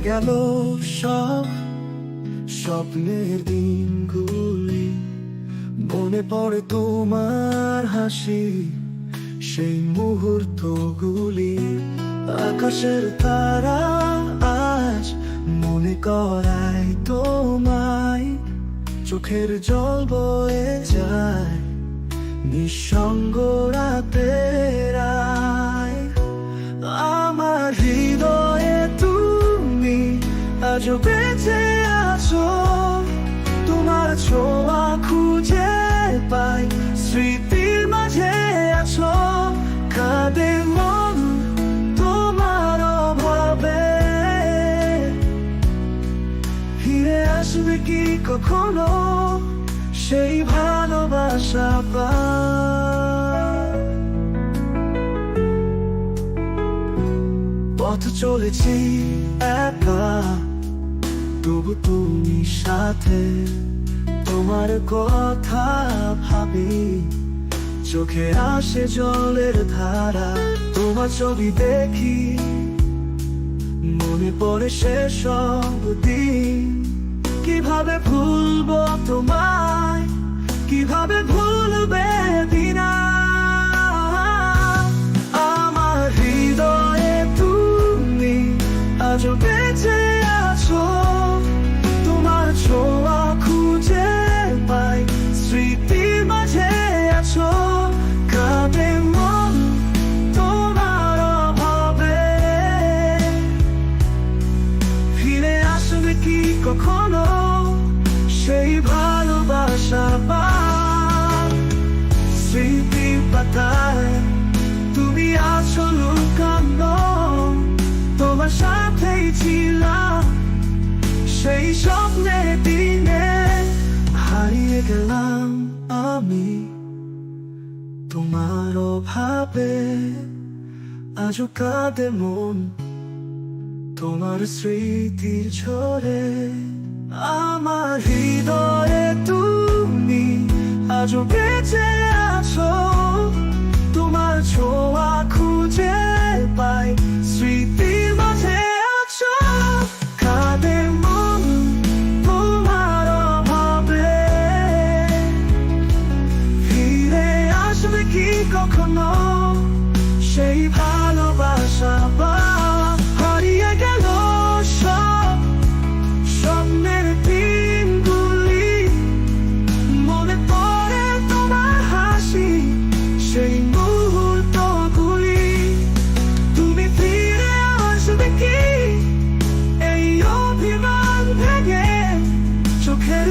গেল সব স্বপ্নের দিনগুলি। মনে পড়ে তোমার হাসি, সেই মুহূর্তগুলি। আকাশের তারা আজ মনে করায় তোমায়। চোখের জল বয়ে যায়, নিঃসঙ্গ রাতের আজও বেঁচে আছো, তোমার ছোঁয়া খুঁজে পাই, স্মৃতির মাঝে আছো, কাঁদে মন তোমার ফিরে আসবে কি কখনো সেই ভালোবাসা পা চলেছি একা তবু তুমি সাথে, তোমার কথা ভাবি। চোখে আসে জলের ধারা, তোমার ছবি দেখি। মনে পড়ে সে সব দিন। কীভাবে ভুলবো তোমায়? কীভাবে ভুলবে কখনো সেই ভালোবাসা স্মৃতি পাতায় তুমি আছো লুকানো, তোমার সাথেই ছিলাম। সেই স্বপ্নে দিনে হারিয়ে গেলাম আমি। তোমার অভাবে আজও কাঁদে মন। তোমার স্মৃতির ঝরে, আমার হৃদয়ে তুমি আজও বেঁচে আছো। তোমার ছোঁয়া খুঁজে পাই, স্মৃতির মাঝে আছো। কাঁদে মন তোমার অভাবে। ফিরে আসবে কি কখনো? সেই ভালোবাসা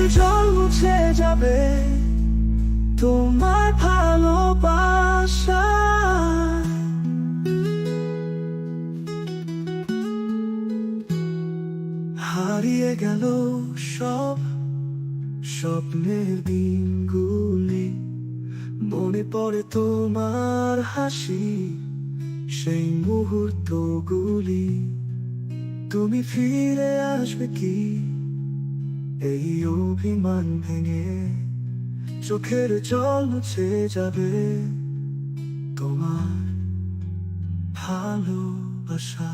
জল মুছে যাবে তোমার ভালোবাসা। হারিয়ে গেল সব স্বপ্নের দিনগুলি। মনে পড়ে তোমার হাসি সেই মুহূর্তগুলি। তুমি ফিরে আসবে কি? এই অভিমান ভেঙে চোখের জল মুছে যাবে তোমার ভালোবাসা